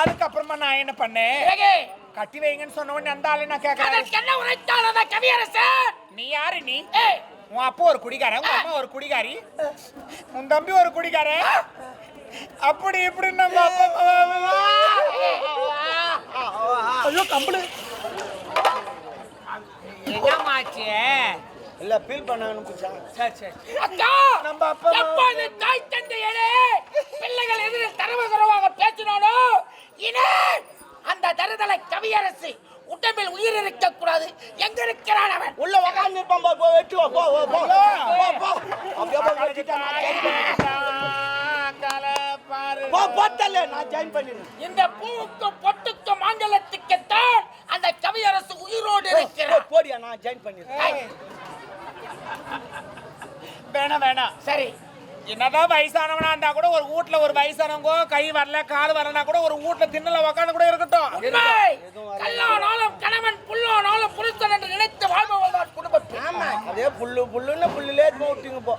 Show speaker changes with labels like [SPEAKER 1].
[SPEAKER 1] அதுக்கப்புறமா நான் என்ன பண்ணேன்? கட்டி வைங்கன்னு சொன்ன உடனே அந்த ஆளு நான் கேட்கறேன்.
[SPEAKER 2] கவியரசர்
[SPEAKER 1] நீ யாரு நீ? உன் அப்பா ஒரு குடிகாரன் உன் அம்மா ஒரு குடிகாரி. உன் தம்பி ஒரு குடிகாரன். அப்படி இப்படி நம்ம அப்பா ஐயோ கம்பளு.
[SPEAKER 2] என்னமாச்சு
[SPEAKER 3] இல்ல ஃபீல் பண்ணாங்கன்னு பிடிச்சாங்க
[SPEAKER 1] சரி சரி.
[SPEAKER 2] அக்கா
[SPEAKER 1] நம்ம அப்பா.
[SPEAKER 2] தருதலை கவியரசு உடம்பில் உயிர் இருக்க கூடாது எங்க இருக்கிறான் அவன்?
[SPEAKER 3] உள்ள உக்காந்து இருப்பான் போ, போ வெட்டு போ போ போ. போ அப்படியே போய் வெட்டிட்டா நான் join பண்ணிடுறேன்.
[SPEAKER 1] பாரு
[SPEAKER 3] போ போத்தல நான் ஜாயின் பண்ணிடுறேன்.
[SPEAKER 2] இந்த பூவுக்கும் பொட்டுக்கும் மாங்கலத்துக்குத்தான் அந்த கவியரசு உயிரோடு
[SPEAKER 3] போ,
[SPEAKER 2] இருக்கிறார்
[SPEAKER 3] போடியா நான் ஜாயின் பண்ணிடுறேன்.
[SPEAKER 1] வேணாம் வேணாம்.
[SPEAKER 2] சரி.
[SPEAKER 1] என்னதான் வயசானவனா இருந்தா கூட ஒரு வீட்ல ஒரு வயசானவங்க கை வரல கால் வரலனா கூட ஒரு வீட்ல திண்ணல உக்காந்து கூட இருக்கட்டும்.
[SPEAKER 2] கல்லானாலும் கணவன் புல்லானாலும் புருஷன் என்று நினைத்து வாழ்பவள்தான் குடும்பத்தில்.
[SPEAKER 3] ஆமா. அதே புல்லு புல்லுன்னு புல்லுலே விட்டுங்க போ.